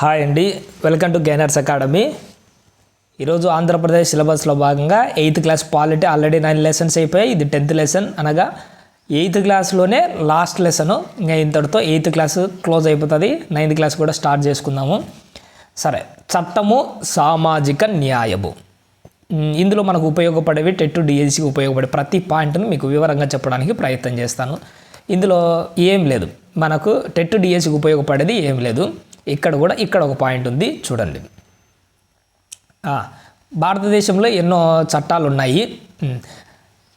Hi అండి. Welcome to gainers academy ఈరోజు ఆంధ్రప్రదేశ్ సిలబస్లో భాగంగా eighth class polity already nine lessons అయిపోయాయి. ఇది టెన్త్ లెసన్ అనగా ఎయిత్ క్లాస్లోనే లాస్ట్ లెసను. ఇంకా ఇంతటితో ఎయిత్ క్లాస్ క్లోజ్ అయిపోతుంది. నైన్త్ క్లాస్ కూడా స్టార్ట్ చేసుకుందాము. సరే చట్టము సామాజిక న్యాయము. ఇందులో మనకు ఉపయోగపడేవి టెట్ డిఎస్సికి ఉపయోగపడే ప్రతి పాయింట్ను మీకు వివరంగా చెప్పడానికి ప్రయత్నం చేస్తాను. ఇందులో ఏం లేదు. మనకు టెట్ డిఎస్సికి ఉపయోగపడేది ఏం లేదు. ఇక్కడ కూడా ఇక్కడ ఒక పాయింట్ ఉంది. చూడండి. భారతదేశంలో ఎన్నో చట్టాలు ఉన్నాయి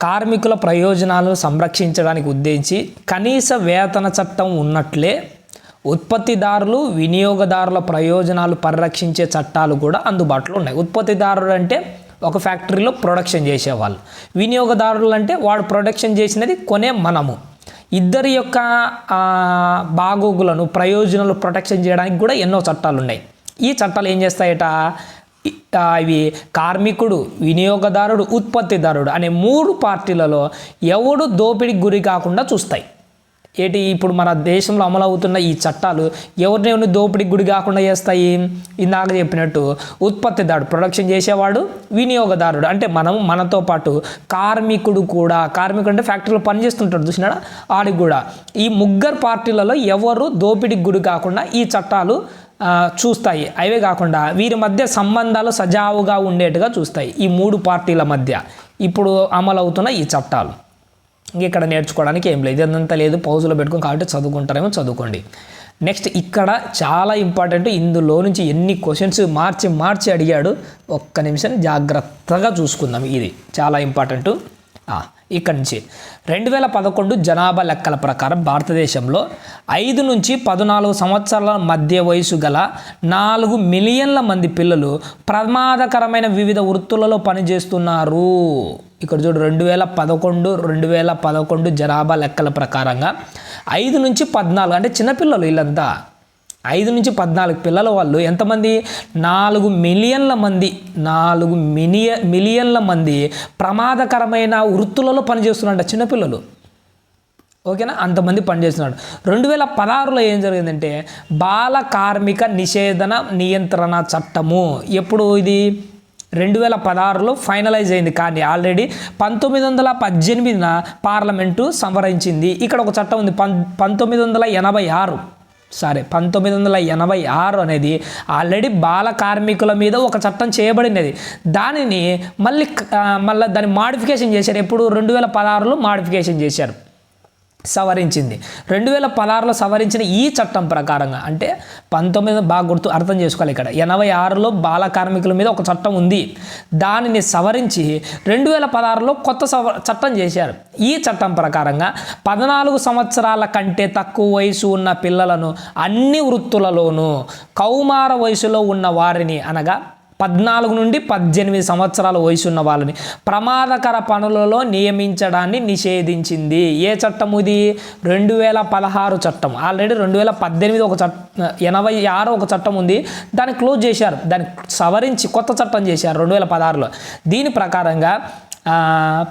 కార్మికుల ప్రయోజనాలను సంరక్షించడానికి ఉద్దేశించి కనీస వేతన చట్టం ఉన్నట్లే ఉత్పత్తిదారులు వినియోగదారుల ప్రయోజనాలు పరిరక్షించే చట్టాలు కూడా అందుబాటులో ఉన్నాయి. ఉత్పత్తిదారుడు అంటే ఒక ఫ్యాక్టరీలో ప్రొడక్షన్ చేసేవాళ్ళు. వినియోగదారులు అంటే వాడు ప్రొడక్షన్ చేసినది కొనే మనము. ఇద్దరి యొక్క బాగోగులను ప్రయోజనాలు ప్రొటెక్షన్ చేయడానికి కూడా ఎన్నో చట్టాలు ఉన్నాయి ఈ చట్టాలు ఏం చేస్తాయట? ఇవి కార్మికుడు వినియోగదారుడు ఉత్పత్తిదారుడు అనే మూడు పార్టీలలో ఎవడు దోపిడీకి గురి కాకుండా చూస్తాయి. ఏంటి ఇప్పుడు మన దేశంలో అమలు అవుతున్న ఈ చట్టాలు ఎవరిని ఎవరిని గుడి కాకుండా చేస్తాయి? ఇందాక చెప్పినట్టు ఉత్పత్తిదారుడు ప్రొడక్షన్ చేసేవాడు వినియోగదారుడు. అంటే మనం మనతో పాటు కార్మికుడు కూడా కార్మికుడు అంటే ఫ్యాక్టరీలో పనిచేస్తుంటాడు చూసినాడా? ఆడికి కూడా. ఈ ముగ్గురు పార్టీలలో ఎవరు దోపిడీకి గురి కాకుండా ఈ చట్టాలు చూస్తాయి. అవే కాకుండా వీరి మధ్య సంబంధాలు సజావుగా ఉండేట్టుగా చూస్తాయి ఈ మూడు పార్టీల మధ్య. ఇప్పుడు అమలవుతున్న ఈ చట్టాలు. ఇక్కడ నేర్చుకోవడానికి ఏం లేదు. ఇదంతా లేదు. పౌజులో పెట్టుకుని కాబట్టి చదువుకుంటారేమో చదువుకోండి. నెక్స్ట్ ఇక్కడ చాలా ఇంపార్టెంట్. ఇందులో నుంచి ఎన్ని క్వశ్చన్స్ మార్చి మార్చి అడిగాడు. ఒక్క నిమిషం జాగ్రత్తగా చూసుకుందాం. ఇది చాలా ఇంపార్టెంట్. ఇక్కడి నుంచి. రెండు వేల పదకొండు జనాభా లెక్కల ప్రకారం భారతదేశంలో ఐదు నుంచి పద్నాలుగు సంవత్సరాల మధ్య వయసు గల నాలుగు మిలియన్ల మంది పిల్లలు ప్రమాదకరమైన వివిధ వృత్తులలో పనిచేస్తున్నారు. ఇక్కడ చూడు రెండు వేల పదకొండు రెండు వేల పదకొండు జనాభా లెక్కల ప్రకారంగా ఐదు నుంచి పద్నాలుగు అంటే చిన్నపిల్లలు వీళ్ళంతా. ఐదు నుంచి పద్నాలుగు పిల్లల వాళ్ళు ఎంతమంది? నాలుగు మిలియన్ల మంది నాలుగు మిలియ మిలియన్ల మంది ప్రమాదకరమైన వృత్తులలో పనిచేస్తున్నారంట చిన్నపిల్లలు ఓకేనా? అంతమంది పనిచేస్తున్నాడు రెండు వేల పదహారులో ఏం జరిగిందంటే బాల కార్మిక నిషేధన నియంత్రణ చట్టము. ఎప్పుడు ఇది? రెండు వేల పదహారులో ఫైనలైజ్ అయింది. కానీ ఆల్రెడీ పంతొమ్మిది వందల పద్దెనిమిదిన పార్లమెంటు సంవరించింది. ఇక్కడ ఒక చట్టం ఉంది. పం పంతొమ్మిది వందల ఎనభై ఆరు. సరే పంతొమ్మిది వందల ఎనభై ఆరు అనేది ఆల్రెడీ బాల కార్మికుల మీద ఒక చట్టం చేయబడినది. దానిని మళ్ళీ మళ్ళీ దాన్ని మాడిఫికేషన్ చేశారు. ఎప్పుడు? రెండు వేల పదహారులో మాడిఫికేషన్ చేశారు. సవరించింది. రెండు వేల పదహారులో సవరించిన ఈ చట్టం ప్రకారంగా అంటే పంతొమ్మిది బాగా గుర్తు అర్థం చేసుకోవాలి ఇక్కడ. ఎనభై ఆరులో బాల కార్మికుల మీద ఒక చట్టం ఉంది. దానిని సవరించి రెండు వేల పదహారులో కొత్త సవ చట్టం చేశారు. ఈ చట్టం ప్రకారంగా పద్నాలుగు సంవత్సరాల కంటే తక్కువ వయసు ఉన్న పిల్లలను అన్ని వృత్తులలోనూ కౌమార వయసులో ఉన్న వారిని అనగా పద్నాలుగు నుండి పద్దెనిమిది సంవత్సరాల వయసు ఉన్న వాళ్ళని ప్రమాదకర పనులలో నియమించడాన్ని నిషేధించింది. ఏ చట్టం ఇది? రెండు వేల పదహారు చట్టం. ఆల్రెడీ రెండు వేల పద్దెనిమిది ఒక చట్టం ఎనభై ఆరు ఒక చట్టం ఉంది. దాన్ని క్లోజ్ చేశారు. దాన్ని సవరించి కొత్త చట్టం చేశారు రెండు వేల పదహారులో. దీని ప్రకారంగా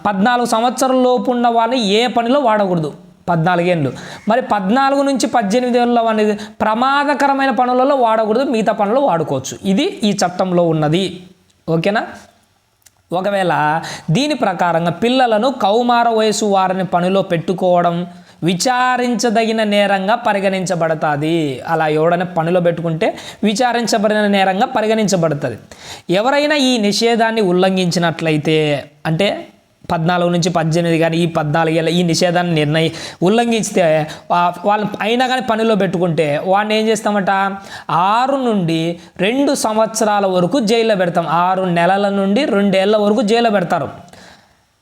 పద్నాలుగు సంవత్సరాల లోపు ఉన్న వాళ్ళని ఏ పనిలో వాడకూడదు? పద్నాలుగేళ్ళు మరి పద్నాలుగు నుంచి పద్దెనిమిది ఏళ్ళ అనేది ప్రమాదకరమైన పనులలో వాడకూడదు మిగతా పనులు వాడుకోవచ్చు. ఇది ఈ చట్టంలో ఉన్నది. ఓకేనా? ఒకవేళ దీని ప్రకారంగా పిల్లలను కౌమార వయసు వారిని పనిలో పెట్టుకోవడం విచారించదగిన నేరంగా పరిగణించబడుతుంది. అలా ఎవడైనా పనిలో పెట్టుకుంటే విచారించబడిన నేరంగా పరిగణించబడుతుంది. ఎవరైనా ఈ నిషేధాన్ని ఉల్లంఘించినట్లయితే అంటే పద్నాలుగు నుంచి పద్దెనిమిది కానీ ఈ పద్నాలుగు ఏళ్ళ ఈ నిషేధాన్ని నిర్ణయి ఉల్లంఘిస్తే వాళ్ళు వాళ్ళని అయినా కానీ పనిలో పెట్టుకుంటే వాడిని ఏం చేస్తామట? ఆరు నుండి రెండు సంవత్సరాల వరకు జైల్లో పెడతాం. ఆరు నెలల నుండి రెండేళ్ళ వరకు జైల్లో పెడతారు.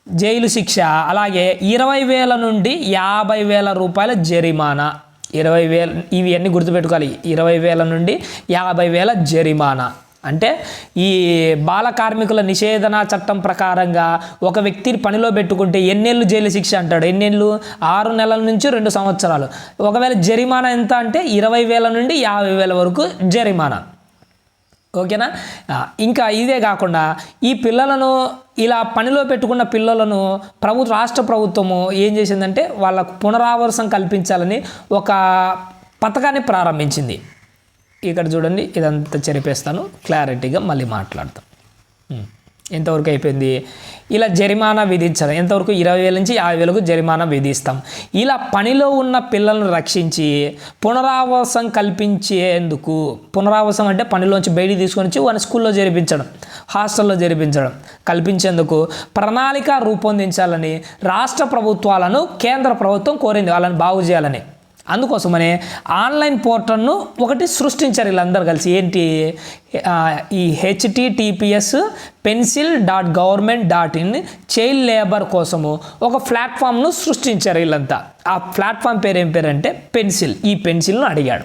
జైలు శిక్ష అలాగే ఇరవై వేల నుండి యాభై వేల రూపాయల జరిమానా. ఇరవై వేల ఇవి అన్నీ గుర్తుపెట్టుకోవాలి? ఇరవై వేల నుండి యాభై వేల జరిమానా. అంటే ఈ బాల కార్మికుల నిషేధన చట్టం ప్రకారంగా ఒక వ్యక్తిని పనిలో పెట్టుకుంటే ఎన్నేళ్ళు జైలు శిక్ష అంటాడు? ఎన్నేళ్ళు? ఆరు నెలల నుంచి రెండు సంవత్సరాలు. ఒకవేళ జరిమానా ఎంత అంటే ఇరవై వేల నుండి యాభై వేల వరకు జరిమానా. ఓకేనా? ఇంకా ఇదే కాకుండా ఈ పిల్లలను ఇలా పనిలో పెట్టుకున్న పిల్లలను ప్రభుత్వ రాష్ట్ర ప్రభుత్వము ఏం చేసిందంటే వాళ్ళకు పునరావాసం కల్పించాలని ఒక పథకాన్ని ప్రారంభించింది. ఇక్కడ చూడండి ఇదంతా చెరిపేస్తాను. క్లారిటీగా మళ్ళీ మాట్లాడతాం. ఎంతవరకు అయిపోయింది? ఇలా జరిమానా విధించడం ఎంతవరకు? ఇరవై వేల నుంచి యాభై వేలకు జరిమానా విధిస్తాం. ఇలా పనిలో ఉన్న పిల్లలను రక్షించి పునరావాసం కల్పించేందుకు పునరావాసం అంటే పనిలోంచి బయటికి తీసుకొని వచ్చి వాళ్ళని స్కూల్లో జరిపించడం హాస్టల్లో జరిపించడం కల్పించేందుకు ప్రణాళిక రూపొందించాలని రాష్ట్ర ప్రభుత్వాలను కేంద్ర ప్రభుత్వం కోరింది. వాళ్ళని బాగు చేయాలని. అందుకోసమనే ఆన్లైన్ పోర్టల్ను ఒకటి సృష్టించారు వీళ్ళందరూ కలిసి. ఏంటి? ఈ HTTPS pencil dot government dot in child labour కోసము ఒక ప్లాట్ఫామ్ను సృష్టించారు వీళ్ళంతా. ఆ ప్లాట్ఫామ్ పేరు ఏం పేరు అంటే పెన్సిల్. ఈ పెన్సిల్ను అడిగాడు.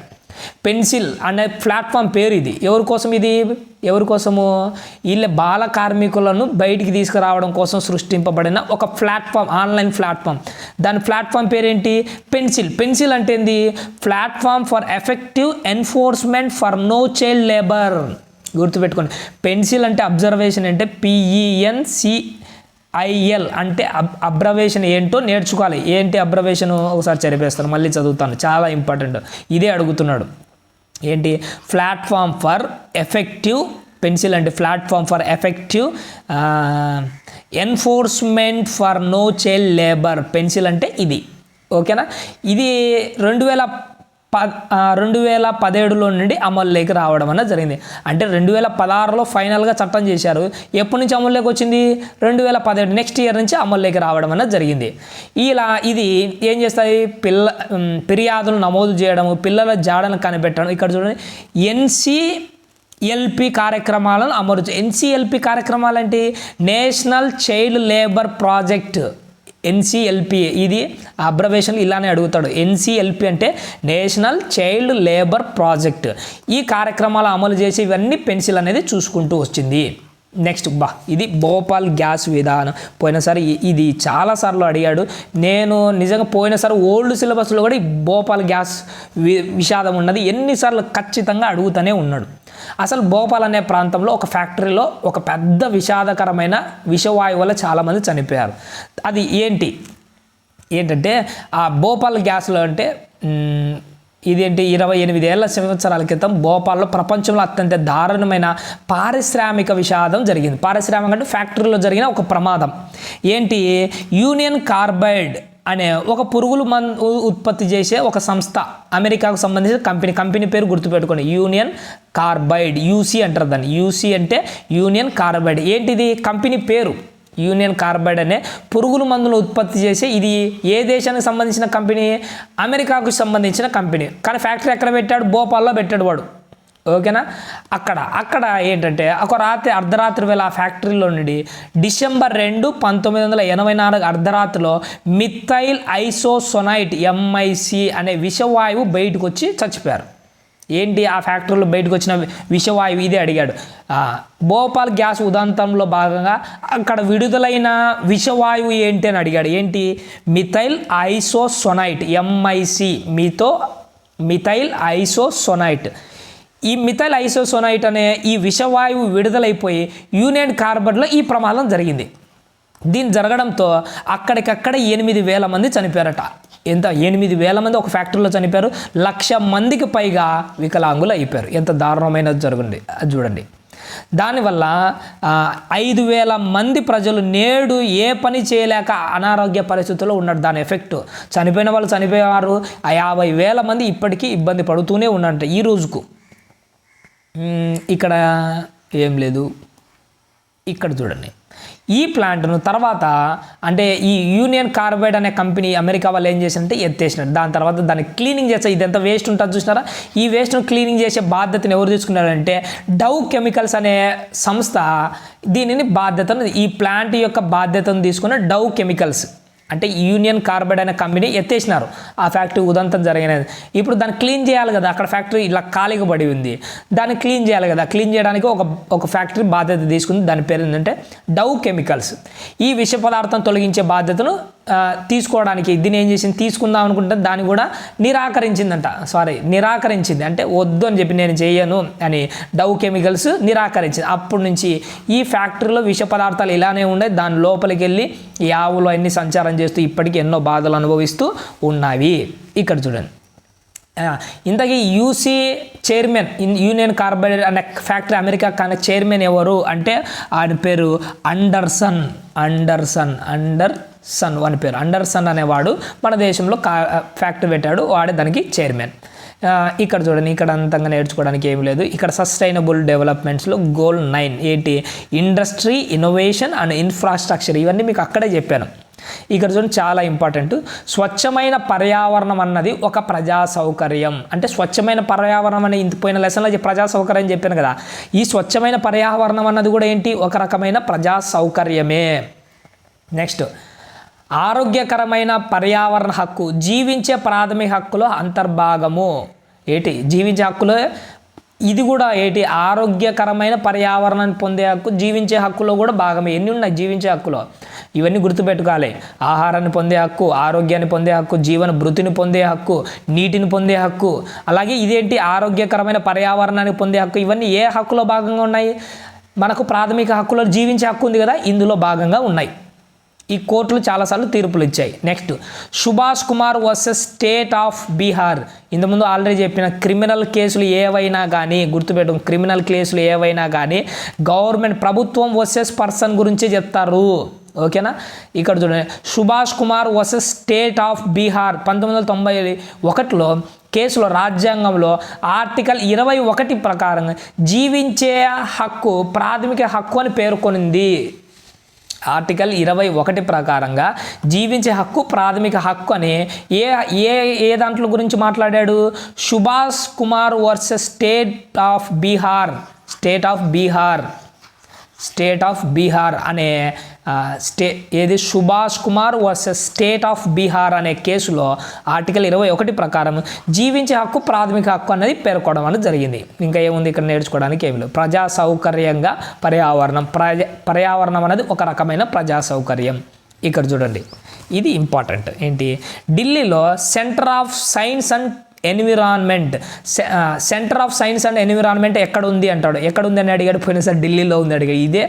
పెన్సిల్ అనే ప్లాట్ఫామ్ పేరు ఇది. ఎవరి కోసం ఇది? ఎవరి కోసము? వీళ్ళ బాల కార్మికులను బయటికి తీసుకురావడం కోసం సృష్టింపబడిన ఒక ప్లాట్ఫామ్ ఆన్లైన్ ప్లాట్ఫామ్. దాని ప్లాట్ఫామ్ పేరేంటి? పెన్సిల్. పెన్సిల్ అంటే ఏంది? Platform for effective enforcement for no child labour. గుర్తుపెట్టుకోండి. పెన్సిల్ అంటే అబ్జర్వేషన్ అంటే పిఈఎన్సి ఐఎల్ అంటే అబ్ అబ్రవేషన్ ఏంటో నేర్చుకోవాలి. ఏంటి అబ్రవేషన్? ఒకసారి చదివేస్తాను మళ్ళీ చదువుతాను. చాలా ఇంపార్టెంట్. ఇదే అడుగుతున్నాడు. ఏంటి? ప్లాట్ఫామ్ ఫర్ ఎఫెక్టివ్ పెన్సిల్ అంటే platform for effective enforcement for no child labour pencil అంటే ఇది. ఓకేనా? ఇది రెండు వేల ప రెండు వేల పదిహేడులో నుండి అమల్లోకి రావడం అనేది జరిగింది. అంటే రెండు వేల పదహారులో ఫైనల్గా చట్టం చేశారు. ఎప్పటి నుంచి అమల్లోకి వచ్చింది? రెండు వేల పదిహేడు నెక్స్ట్ ఇయర్ నుంచి అమల్లోకి రావడం అనేది జరిగింది. ఇలా ఇది ఏం చేస్తాయి? పిల్ల ఫిర్యాదులు నమోదు చేయడం పిల్లల జాడను కనిపెట్టడం. ఇక్కడ చూడండి. ఎన్సి ఎల్పి కార్యక్రమాలను అమలు ఎన్సిఎల్పి కార్యక్రమాలు అంటే national child labour project. NCLPA ఇది అబ్రవేషన్ ఇలానే అడుగుతాడు. ఎన్సిఎల్పి అంటే నేషనల్ చైల్డ్ లేబర్ ప్రాజెక్ట్. ఈ కార్యక్రమాలు అమలు చేసి ఇవన్నీ పెన్సిల్ అనేది చూసుకుంటూ వచ్చింది. నెక్స్ట్ బా ఇది భోపాల్ గ్యాస్ విధానం. పోయినసారి ఇది చాలాసార్లు అడిగాడు. నేను నిజంగా పోయినసారి ఓల్డ్ సిలబస్లో కూడా ఈ భోపాల్ గ్యాస్ వి విషాదం ఉన్నది. ఎన్నిసార్లు ఖచ్చితంగా అడుగుతూనే ఉన్నాడు. అసలు భోపాల్ అనే ప్రాంతంలో ఒక ఫ్యాక్టరీలో ఒక పెద్ద విషాదకరమైన విషవాయువు వల్ల చాలామంది చనిపోయారు. అది ఏంటి? ఏంటంటే ఆ భోపాల్ గ్యాస్లో అంటే ఇదేంటి? ఇరవై ఎనిమిది ఏళ్ళ సంవత్సరాల క్రితం భోపాల్లో ప్రపంచంలో అత్యంత దారుణమైన పారిశ్రామిక విషాదం జరిగింది. పారిశ్రామిక అంటే ఫ్యాక్టరీలో జరిగిన ఒక ప్రమాదం. ఏంటి? యూనియన్ కార్బైడ్ అనే ఒక పురుగులు మన్ ఉత్పత్తి చేసే ఒక సంస్థ అమెరికాకు సంబంధించిన కంపెనీ కంపెనీ పేరు గుర్తుపెట్టుకోండి. యూనియన్ కార్బైడ్ యూసీ అంటారు దాన్ని. యూసీ అంటే యూనియన్ కార్బైడ్. ఏంటిది? కంపెనీ పేరు. యూనియన్ కార్బైడ్ అనే పురుగుల మందులు ఉత్పత్తి చేసే ఇది ఏ దేశానికి సంబంధించిన కంపెనీ? అమెరికాకు సంబంధించిన కంపెనీ. కానీ ఫ్యాక్టరీ ఎక్కడ పెట్టాడు? భోపాల్లో పెట్టాడు వాడు. ఓకేనా? అక్కడ. అక్కడ ఏంటంటే ఒక రాత్రి అర్ధరాత్రి వేళ ఆ ఫ్యాక్టరీలో నుండి డిసెంబర్ రెండు పంతొమ్మిది వందల ఎనభై నాలుగు అర్ధరాత్రిలో మిథైల్ ఐసోసొనైట్ ఎంఐసి అనే విషవాయువు బయటకు వచ్చి చచ్చిపోయారు. ఏంటి ఆ ఫ్యాక్టరీలో బయటకు వచ్చిన విషవాయువు ఇదే అడిగాడు. భోపాల్ గ్యాస్ ఉదంతంలో భాగంగా అక్కడ విడుదలైన విషవాయువు ఏంటి అని అడిగాడు. ఏంటి? మిథైల్ ఐసోసొనైట్ ఎంఐసి మీతో మిథైల్ ఐసోసొనైట్. ఈ మిథైల్ ఐసోసొనైట్ అనే ఈ విషవాయువు విడుదలైపోయి యూనియన్ కార్బన్లో ఈ ప్రమాదం జరిగింది. దీని జరగడంతో అక్కడికక్కడ ఎనిమిది వేల మంది చనిపోయారట. ఎంత? ఎనిమిది వేల మంది ఒక ఫ్యాక్టరీలో చనిపోయారు. లక్ష మందికి పైగా వికలాంగులు అయిపోయారు. ఎంత దారుణమైనది జరుగుంది. అది చూడండి. దానివల్ల ఐదు వేల మంది ప్రజలు నేడు ఏ పని చేయలేక అనారోగ్య పరిస్థితుల్లో ఉన్నారు. దాని ఎఫెక్ట్. చనిపోయిన వాళ్ళు చనిపోయేవారు యాభై వేల మంది ఇప్పటికీ ఇబ్బంది పడుతూనే ఉన్నారంట. ఈ రోజుకు. ఇక్కడ ఏం లేదు. ఇక్కడ చూడండి. ఈ ప్లాంట్ను తర్వాత అంటే ఈ యూనియన్ కార్బైడ్ అనే కంపెనీ అమెరికా వాళ్ళు ఏం చేశారంటే ఎత్తేసినారు. దాని తర్వాత దాన్ని క్లీనింగ్ చేస్తే ఇదంతా వేస్ట్ ఉంటుంది చూసినారా? ఈ వేస్ట్ను క్లీనింగ్ చేసే బాధ్యతను ఎవరు తీసుకున్నారంటే డవ్ కెమికల్స్ అనే సంస్థ దీనిని బాధ్యతను ఈ ప్లాంట్ యొక్క బాధ్యతను తీసుకున్న డవ్ కెమికల్స్. అంటే యూనియన్ కార్బైడ్ అనే కంపెనీ ఎత్తేసినారు. ఆ ఫ్యాక్టరీ ఉదంతం జరిగినది. ఇప్పుడు దాన్ని క్లీన్ చేయాలి కదా అక్కడ ఫ్యాక్టరీ ఇలా ఖాళీగా పడి ఉంది. దాన్ని క్లీన్ చేయాలి కదా క్లీన్ చేయడానికి ఒక ఒక ఫ్యాక్టరీ బాధ్యత తీసుకుంది. దాని పేరు ఏంటంటే డవ్ కెమికల్స్. ఈ విష పదార్థం తొలగించే బాధ్యతను తీసుకోవడానికి. దీన్ని ఏం చేసింది? తీసుకుందాం అనుకుంటే దాన్ని కూడా నిరాకరించిందంట. సారీ నిరాకరించింది. అంటే వద్దు అని చెప్పి నేను చేయను అని డవ్ కెమికల్స్ నిరాకరించింది. అప్పటి నుంచి ఈ ఫ్యాక్టరీలో విష పదార్థాలు ఇలానే ఉన్నాయి దాని లోపలికి వెళ్ళి ఈ ఆవులు అన్ని సంచారం చేస్తూ ఇప్పటికీ ఎన్నో బాధలు అనుభవిస్తూ ఉన్నవి. ఇక్కడ చూడండి. ఇంతకీ UC chairman in Union Carbide అనే ఫ్యాక్టరీ అమెరికా కానీ చైర్మన్ ఎవరు? అంటే ఆయన పేరు అండర్సన్ అండర్సన్ అండర్ సన్ అని పేరు. అండర్సన్ అనేవాడు మన దేశంలో కా ఫ్యాక్టరీ పెట్టాడు వాడే దానికి చైర్మన్ ఇక్కడ చూడండి ఇక్కడ అంతంగా నేర్చుకోవడానికి ఏం లేదు. ఇక్కడ సస్టైనబుల్ డెవలప్మెంట్స్లో గోల్ నైన్ ఏంటి? ఇండస్ట్రీ ఇన్నోవేషన్ అండ్ ఇన్ఫ్రాస్ట్రక్చర్ ఇవన్నీ మీకు అక్కడే చెప్పాను. ఇక్కడ చూడండి చాలా ఇంపార్టెంట్ స్వచ్ఛమైన పర్యావరణం అన్నది ఒక ప్రజా సౌకర్యం. అంటే స్వచ్ఛమైన పర్యావరణం అనే ఇంత పోయిన లెసన్లో ప్రజా సౌకర్యం చెప్పాను కదా. ఈ స్వచ్ఛమైన పర్యావరణం అన్నది కూడా ఏంటి? ఒక రకమైన ప్రజా సౌకర్యమే. నెక్స్ట్ ఆరోగ్యకరమైన పర్యావరణ హక్కు జీవించే ప్రాథమిక హక్కులో అంతర్భాగము. ఏంటి? జీవించే హక్కులో ఇది కూడా ఏంటి? ఆరోగ్యకరమైన పర్యావరణాన్ని పొందే హక్కు జీవించే హక్కులో కూడా భాగమే. ఎన్ని ఉన్నాయి? జీవించే హక్కులో. ఇవన్నీ గుర్తుపెట్టుకోవాలి. ఆహారాన్ని పొందే హక్కు ఆరోగ్యాన్ని పొందే హక్కు జీవన భృతిని పొందే హక్కు నీటిని పొందే హక్కు. అలాగే ఇదేంటి? ఆరోగ్యకరమైన పర్యావరణాన్ని పొందే హక్కు. ఇవన్నీ ఏ హక్కులో భాగంగా ఉన్నాయి? మనకు ప్రాథమిక హక్కులో జీవించే హక్కు ఉంది కదా ఇందులో భాగంగా ఉన్నాయి. ఈ కోర్టులు చాలాసార్లు తీర్పులు ఇచ్చాయి. Next Subhash Kumar versus state of Bihar. ఇంతకుముందు ఆల్రెడీ చెప్పిన క్రిమినల్ కేసులు ఏవైనా కానీ గుర్తుపెట్టు క్రిమినల్ కేసులు ఏవైనా కానీ గవర్నమెంట్ ప్రభుత్వం వర్సెస్ పర్సన్ గురించే చెప్తారు. ఓకేనా? ఇక్కడ చూడండి. Subhash Kumar versus state of Bihar. పంతొమ్మిది వందల తొంభై ఒకటిలో కేసులో రాజ్యాంగంలో ఆర్టికల్ ఇరవై ఒకటి ప్రకారం జీవించే హక్కు ప్రాథమిక హక్కు అని పేర్కొనింది. ఆర్టికల్ ఇరవై ఒకటి ప్రకారంగా జీవించే హక్కు ప్రాథమిక హక్కు అని ఏ ఏ ఏ దాంట్లో గురించి మాట్లాడాడు? Subhash Kumar versus state of Bihar. State of Bihar. State of Bihar అనే స్టే ఏది Subhash Kumar versus state of Bihar అనే కేసులో ఆర్టికల్ ఇరవై ఒకటి ప్రకారం జీవించే హక్కు ప్రాథమిక హక్కు అనేది పేర్కోవడం అనేది జరిగింది. ఇంకా ఏముంది ఇక్కడ నేర్చుకోవడానికి ఏమి లేదు ప్రజా సౌకర్యంగా పర్యావరణం ప్రజ పర్యావరణం అనేది ఒక రకమైన ప్రజా సౌకర్యం. ఇక్కడ చూడండి. ఇది ఇంపార్టెంట్ ఏంటి? ఢిల్లీలో centre of science and environment. Centre of science and environment ఎక్కడ ఉంది అంటాడు. ఎక్కడ ఉంది అని అడిగాడు. పోయినసారి ఢిల్లీలో ఉంది అడిగాడు. ఇదే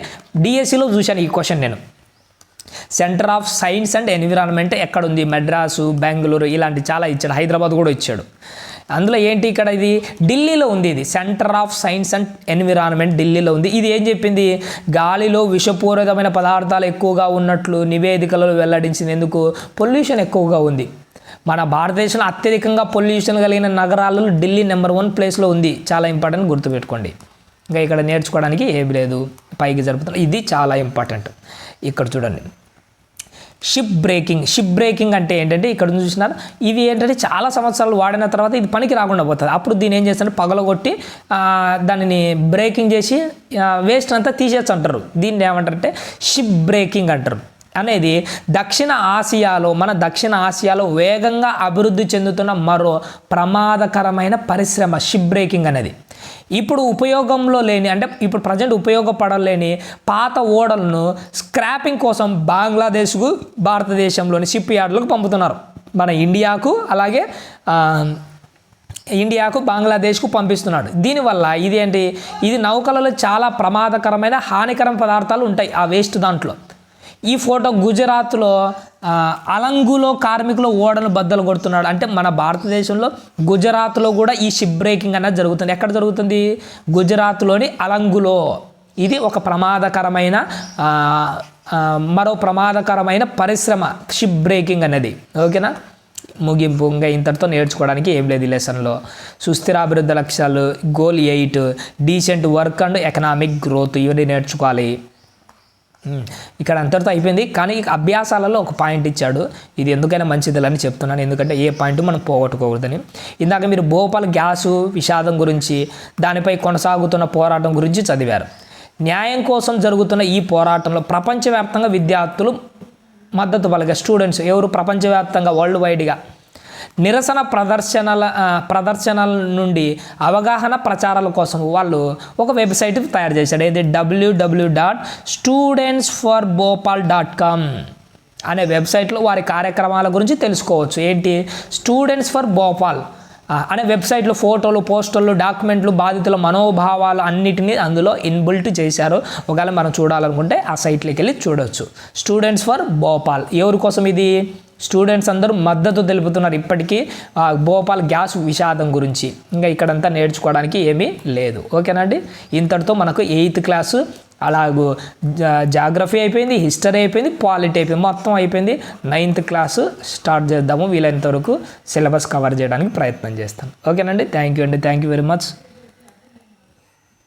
డిఎస్సిలో చూశాను ఈ క్వశ్చన్ నేను. Centre of science and environment ఎక్కడ ఉంది మెడ్రాసు బెంగళూరు ఇలాంటి చాలా ఇచ్చాడు. హైదరాబాద్ కూడా ఇచ్చాడు. అందులో ఏంటి ఇక్కడ ఇది? ఢిల్లీలో ఉంది ఇది. Centre of science and environment ఢిల్లీలో ఉంది. ఇది ఏం చెప్పింది? గాలిలో విషపూరితమైన పదార్థాలు ఎక్కువగా ఉన్నట్లు నివేదికలలో వెల్లడించింది. ఎందుకు? పొల్యూషన్ ఎక్కువగా ఉంది. మన భారతదేశంలో అత్యధికంగా పొల్యూషన్ కలిగిన నగరాలలో ఢిల్లీ నెంబర్ వన్ ప్లేస్లో ఉంది. చాలా ఇంపార్టెంట్ గుర్తుపెట్టుకోండి. ఇంకా ఇక్కడ నేర్చుకోవడానికి ఏమి లేదు. పైకి జరుపుతున్నా ఇది చాలా ఇంపార్టెంట్. ఇక్కడ చూడండి. షిప్ బ్రేకింగ్ షిప్ బ్రేకింగ్ అంటే ఏంటంటే ఇక్కడ చూసినారు? ఇది ఏంటంటే చాలా సంవత్సరాలు వాడిన తర్వాత ఇది పనికి రాకుండా పోతుంది. అప్పుడు దీన్ని ఏం చేస్తారు పగలగొట్టి దానిని బ్రేకింగ్ చేసి వేస్ట్ అంతా తీసేసి అంటారు. దీన్ని ఏమంటారంటే షిప్ బ్రేకింగ్ అంటారు. అనేది దక్షిణ ఆసియాలో మన దక్షిణ ఆసియాలో వేగంగా అభివృద్ధి చెందుతున్న మరో ప్రమాదకరమైన పరిశ్రమ షిప్ బ్రేకింగ్ అనేది. ఇప్పుడు ఉపయోగంలో లేని అంటే ఇప్పుడు ప్రజెంట్ ఉపయోగపడలేని పాత ఓడలను స్క్రాపింగ్ కోసం బంగ్లాదేశ్కు భారతదేశంలోని షిప్ యార్డులకు పంపుతున్నారు. మన ఇండియాకు అలాగే ఇండియాకు బంగ్లాదేశ్కు పంపిస్తున్నాడు. దీనివల్ల ఇది ఏంటి ఇది నౌకలలో చాలా ప్రమాదకరమైన హానికరం పదార్థాలు ఉంటాయి ఆ వేస్ట్ దాంట్లో. ఈ ఫోటో గుజరాత్లో అలంగులో కార్మికులు ఓడను బద్దలు కొడుతున్నాడు. అంటే మన భారతదేశంలో గుజరాత్లో కూడా ఈ షిప్ బ్రేకింగ్ అనేది జరుగుతుంది. ఎక్కడ జరుగుతుంది? గుజరాత్లోని అలంగులో. ఇది ఒక ప్రమాదకరమైన మరో ప్రమాదకరమైన పరిశ్రమ షిప్ బ్రేకింగ్ అనేది. ఓకేనా? ముగింపు ఇంకా ఇంతటితో నేర్చుకోవడానికి ఏం లేదు ఈ లెసన్లో. సుస్థిర అభివృద్ధి లక్ష్యాలు goal eight decent work and economic growth ఇవన్నీ నేర్చుకోవాలి. ఇక్కడ అంతటితో అయిపోయింది. కానీ అభ్యాసాలలో ఒక పాయింట్ ఇచ్చాడు. ఇది ఎందుకైనా మంచిది అని చెప్తున్నాను. ఎందుకంటే ఏ పాయింట్ మనం పోగొట్టుకోకూడదని. ఇందాక మీరు భోపాల్ గ్యాసు విషాదం గురించి దానిపై కొనసాగుతున్న పోరాటం గురించి చదివారు. న్యాయం కోసం జరుగుతున్న ఈ పోరాటంలో ప్రపంచవ్యాప్తంగా విద్యార్థులు మద్దతు పలికే స్టూడెంట్స్ ఎవరు? ప్రపంచవ్యాప్తంగా వరల్డ్ వైడ్గా నిరసన ప్రదర్శనల ప్రదర్శనల నుండి అవగాహన ప్రచారాల కోసం వాళ్ళు ఒక వెబ్సైట్ తయారు చేశారు. ఇది WW dot students for Bhopal dot com అనే వెబ్సైట్లో వారి కార్యక్రమాల గురించి తెలుసుకోవచ్చు. ఏంటి? స్టూడెంట్స్ ఫర్ భోపాల్ అనే వెబ్సైట్లో ఫోటోలు పోస్టర్లు డాక్యుమెంట్లు బాధితుల మనోభావాలు అన్నిటినీ అందులో ఇన్బుల్ట్ చేశారు. ఒకవేళ మనం చూడాలనుకుంటే ఆ సైట్లోకి వెళ్ళి చూడొచ్చు. స్టూడెంట్స్ ఫర్ భోపాల్ ఎవరి కోసం ఇది? స్టూడెంట్స్ అందరూ మద్దతు తెలుపుతున్నారు ఇప్పటికీ ఆ, భోపాల్ గ్యాస్ విషాదం గురించి. ఇంకా ఇక్కడంతా నేర్చుకోవడానికి ఏమీ లేదు. ఓకేనండి ఇంతటితో మనకు ఎయిత్ క్లాసు అలాగూ జా- జాగ్రఫీ అయిపోయింది హిస్టరీ అయిపోయింది పాలిటీ అయిపోయింది మొత్తం అయిపోయింది. నైన్త్ క్లాసు స్టార్ట్ చేద్దాము. వీలైనంత వరకు సిలబస్ కవర్ చేయడానికి ప్రయత్నం చేస్తాను. ఓకేనండి థ్యాంక్ యూ అండి. Thank you very much.